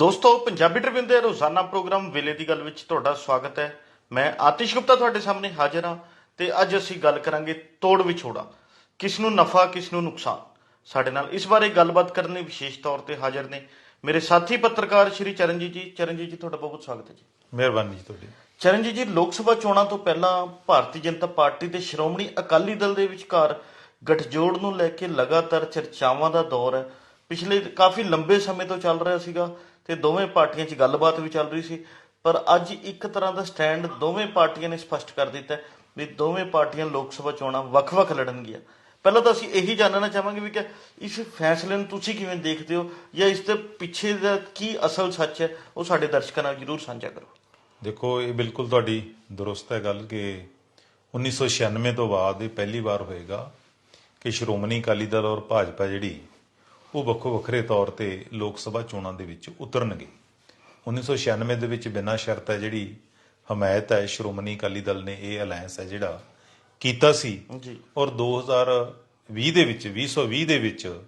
ਦੋਸਤੋ ਪੰਜਾਬੀ ਟ੍ਰਿਬਿਊਨ ਦੇ ਰੋਜ਼ਾਨਾ ਪ੍ਰੋਗਰਾਮ ਵੇਲੇ ਦੀ ਗੱਲ ਵਿੱਚ ਤੁਹਾਡਾ ਸਵਾਗਤ ਹੈ। ਮੈਂ ਆਤਿਸ਼ ਗੁਪਤਾ ਤੁਹਾਡੇ ਸਾਹਮਣੇ ਹਾਜ਼ਰ ਹਾਂ ਤੇ ਅੱਜ ਅਸੀਂ ਗੱਲ ਕਰਾਂਗੇ ਤੋੜ ਵਿਛੋੜਾ। ਕਿਸ ਨੂੰ ਨਫਾ ਕਿਸ ਨੂੰ ਨੁਕਸਾਨ? ਸਾਡੇ ਨਾਲ ਇਸ ਬਾਰੇ ਗੱਲਬਾਤ ਕਰਨ ਲਈ ਵਿਸ਼ੇਸ਼ ਤੌਰ ਤੇ ਹਾਜ਼ਰ ਨੇ ਮੇਰੇ ਸਾਥੀ ਪੱਤਰਕਾਰ ਸ਼੍ਰੀ ਚਰਨਜੀਤ ਜੀ। ਚਰਨਜੀਤ ਜੀ ਤੁਹਾਡਾ ਬਹੁਤ ਸਵਾਗਤ ਹੈ ਜੀ। ਮਿਹਰਬਾਨੀ ਜੀ ਤੁਹਾਡੀ। ਚਰਨਜੀਤ ਜੀ ਲੋਕ ਸਭਾ ਚੋਣਾਂ ਤੋਂ ਪਹਿਲਾਂ ਭਾਰਤੀ ਜਨਤਾ ਪਾਰਟੀ ਤੇ ਸ਼੍ਰੋਮਣੀ ਅਕਾਲੀ ਦਲ ਦੇ ਵਿਚਕਾਰ ਗੱਠਜੋੜ ਨੂੰ ਲੈ ਕੇ ਲਗਾਤਾਰ ਚਰਚਾਵਾਂ ਦਾ ਦੌਰ ਹੈ। ਪਿਛਲੇ ਕਾਫੀ ਲੰਬੇ ਸਮੇਂ ਤੋਂ ਚੱਲ ਰਿਹਾ ਸੀਗਾ। ਤੇ ਦੋਵੇਂ ਪਾਰਟੀਆਂ 'ਚ ਗੱਲਬਾਤ ਵੀ ਚੱਲ ਰਹੀ ਸੀ। ਪਰ ਅੱਜ ਇੱਕ ਤਰ੍ਹਾਂ ਦਾ ਸਟੈਂਡ ਦੋਵੇਂ ਪਾਰਟੀਆਂ ਨੇ ਸਪਸ਼ਟ ਕਰ ਦਿੱਤਾ ਵੀ ਦੋਵੇਂ ਪਾਰਟੀਆਂ ਲੋਕ ਸਭਾ ਚੋਣਾਂ ਵੱਖ-ਵੱਖ ਲੜਨਗੀਆਂ। ਪਹਿਲਾਂ ਤਾਂ ਅਸੀਂ ਇਹੀ ਜਾਣਨਾ ਚਾਹਾਂਗੇ ਵੀ ਕਿ ਇਸ ਫੈਸਲੇ ਨੂੰ ਤੁਸੀਂ ਕਿਵੇਂ ਦੇਖਦੇ ਹੋ ਜਾਂ ਇਸ ਦੇ ਪਿੱਛੇ ਦਾ ਕੀ ਅਸਲ ਸੱਚ ਹੈ, ਉਹ ਸਾਡੇ ਦਰਸ਼ਕਾਂ ਨਾਲ ਜਰੂਰ ਸਾਂਝਾ ਕਰੋ। ਦੇਖੋ, ਇਹ ਬਿਲਕੁਲ ਤੁਹਾਡੀ ਦਰੁਸਤ ਹੈ ਗੱਲ ਕਿ 1996 ਤੋਂ ਬਾਅਦ ਇਹ ਪਹਿਲੀ ਵਾਰ ਹੋਏਗਾ ਕਿ ਸ਼੍ਰੋਮਣੀ ਅਕਾਲੀ ਦਲ ਔਰ ਭਾਜਪਾ ਜਿਹੜੀ ਉਹ ਵੱਖੋ ਵੱਖਰੇ ਤੌਰ ਤੇ ਲੋਕ ਸਭਾ ਚੋਣਾਂ ਦੇ ਵਿੱਚ ਉਤਰਨਗੇ। 1996 ਦੇ ਵਿੱਚ ਬਿਨਾਂ ਸ਼ਰਤ ਹੈ ਜਿਹੜੀ ਹਮਾਇਤ ਹੈ ਸ਼੍ਰੋਮਣੀ ਅਕਾਲੀ ਦਲ ਨੇ ਇਹ ਅਲਾਈਅੰਸ ਹੈ ਜਿਹੜਾ ਕੀਤਾ ਸੀ। ਜੀ। ਔਰ 2020 ਦੇ ਵਿੱਚ 2020 ਦੇ ਵਿੱਚ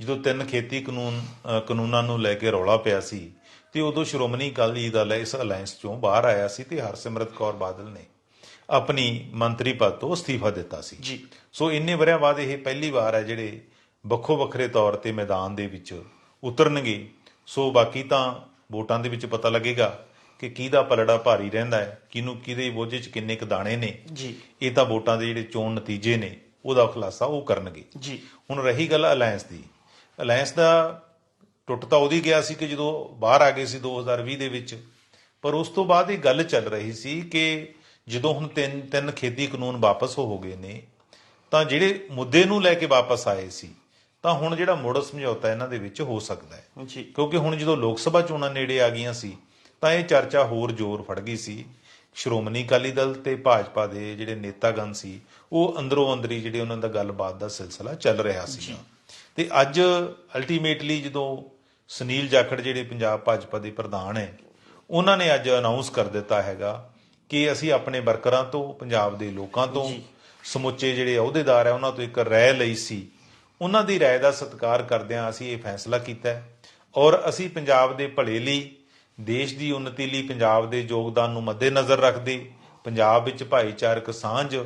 ਜਦੋਂ ਤਿੰਨ ਖੇਤੀ ਕਾਨੂੰਨ ਕਾਨੂੰਨਾਂ ਨੂੰ ਲੈ ਕੇ ਰੌਲਾ ਪਿਆ ਸੀ ਤੇ ਉਦੋਂ ਸ਼੍ਰੋਮਣੀ ਅਕਾਲੀ ਦਲ ਇਸ ਅਲਾਈਅੰਸ ਚੋਂ ਬਾਹਰ ਆਇਆ ਸੀ ਤੇ ਹਰਸਿਮਰਤ ਕੌਰ ਬਾਦਲ ਨੇ ਆਪਣੀ ਮੰਤਰੀ ਪਦ ਤੋਂ ਅਸਤੀਫਾ ਦਿੱਤਾ ਸੀ। ਜੀ। ਸੋ ਇੰਨੇ ਵਰਿਆਂ ਬਾਅਦ ਇਹ ਪਹਿਲੀ ਵਾਰ ਹੈ ਜਿਹੜੇ ਵੱਖੋ ਵੱਖਰੇ ਤੌਰ ਤੇ ਮੈਦਾਨ ਦੇ ਵਿੱਚ ਉਤਰਨਗੇ। ਸੋ ਬਾਕੀ ਤਾਂ ਵੋਟਾਂ ਦੇ ਵਿੱਚ ਪਤਾ ਲੱਗੇਗਾ ਕਿ ਕਿਹਦਾ ਪਲੜਾ ਭਾਰੀ ਰਹਿੰਦਾ ਹੈ ਕਿਹਨੂੰ ਕਿਹਦੇ ਬੋਝੇ 'ਚ ਕਿੰਨੇ ਕੁ ਦਾਣੇ ਨੇ। ਜੀ। ਇਹ ਤਾਂ ਵੋਟਾਂ ਦੇ ਜਿਹੜੇ ਚੋਣ ਨਤੀਜੇ ਨੇ ਉਹਦਾ ਖੁਲਾਸਾ ਉਹ ਕਰਨਗੇ। ਜੀ। ਹੁਣ ਰਹੀ ਗੱਲ ਅਲਾਈਅੰਸ ਦੀ। ਅਲਾਈਅੰਸ ਦਾ ਟੁੱਟ ਤਾਂ ਉਹਦੀ ਗਿਆ ਸੀ ਕਿ ਜਦੋਂ ਬਾਹਰ ਆ ਗਏ ਸੀ 2020 ਦੇ ਵਿੱਚ ਪਰ ਉਸ ਤੋਂ ਬਾਅਦ ਇਹ ਗੱਲ ਚੱਲ ਰਹੀ ਸੀ ਕਿ ਜਦੋਂ ਹੁਣ ਤਿੰਨ ਤਿੰਨ ਖੇਤੀ ਕਾਨੂੰਨ ਵਾਪਸ ਹੋ ਗਏ ਨੇ ਤਾਂ ਜਿਹੜੇ ਮੁੱਦੇ ਨੂੰ ਲੈ ਕੇ ਵਾਪਸ ਆਏ ਸੀ ਤਾਂ ਹੁਣ ਜਿਹੜਾ ਮੁੜ ਸਮਝੌਤਾ ਇਹਨਾਂ ਦੇ ਵਿੱਚ ਹੋ ਸਕਦਾ ਹੈ। ਜੀ। ਕਿਉਂਕਿ ਹੁਣ ਜਦੋਂ ਲੋਕ ਸਭਾ ਚੋਣਾਂ ਨੇੜੇ ਆ ਗਈਆਂ ਸੀ ਤਾਂ ਇਹ ਚਰਚਾ ਹੋਰ ਜ਼ੋਰ ਫੜ ਗਈ ਸੀ। ਸ਼੍ਰੋਮਣੀ ਅਕਾਲੀ ਦਲ ਤੇ ਭਾਜਪਾ ਦੇ ਜਿਹੜੇ ਨੇਤਾਗਣ ਸੀ ਉਹ ਅੰਦਰੋਂ ਅੰਦਰੀ ਜਿਹੜੇ ਉਹਨਾਂ ਦਾ ਗੱਲਬਾਤ ਦਾ ਸਿਲਸਿਲਾ ਚੱਲ ਰਿਹਾ ਸੀ ਤੇ ਅੱਜ ਅਲਟੀਮੇਟਲੀ ਜਦੋਂ ਸੁਨੀਲ ਜਾਖੜ ਜਿਹੜੇ ਪੰਜਾਬ ਭਾਜਪਾ ਦੇ ਪ੍ਰਧਾਨ ਹੈ ਉਹਨਾਂ ਨੇ ਅੱਜ ਅਨਾਉਂਸ ਕਰ ਦਿੱਤਾ ਹੈਗਾ ਕਿ ਅਸੀਂ ਆਪਣੇ ਵਰਕਰਾਂ ਤੋਂ ਪੰਜਾਬ ਦੇ ਲੋਕਾਂ ਤੋਂ ਸਮੁੱਚੇ ਜਿਹੜੇ ਅਹੁਦੇਦਾਰ ਹੈ ਉਹਨਾਂ ਤੋਂ ਇੱਕ ਰਾਏ ਲਈ ਸੀ ਉਹਨਾਂ ਦੀ ਰਾਏ ਦਾ ਸਤਿਕਾਰ ਕਰਦਿਆਂ ਅਸੀਂ ਇਹ ਫੈਸਲਾ ਕੀਤਾ ਹੈ। ਔਰ ਅਸੀਂ ਪੰਜਾਬ ਦੇ ਭਲੇ ਲਈ ਦੇਸ਼ ਦੀ ਉન્નਤੀ ਲਈ ਪੰਜਾਬ ਦੇ ਯੋਗਦਾਨ ਨੂੰ ਮੱਦੇਨਜ਼ਰ ਰੱਖਦੇ ਪੰਜਾਬ ਵਿੱਚ ਭਾਈਚਾਰਕ ਸਾਂਝ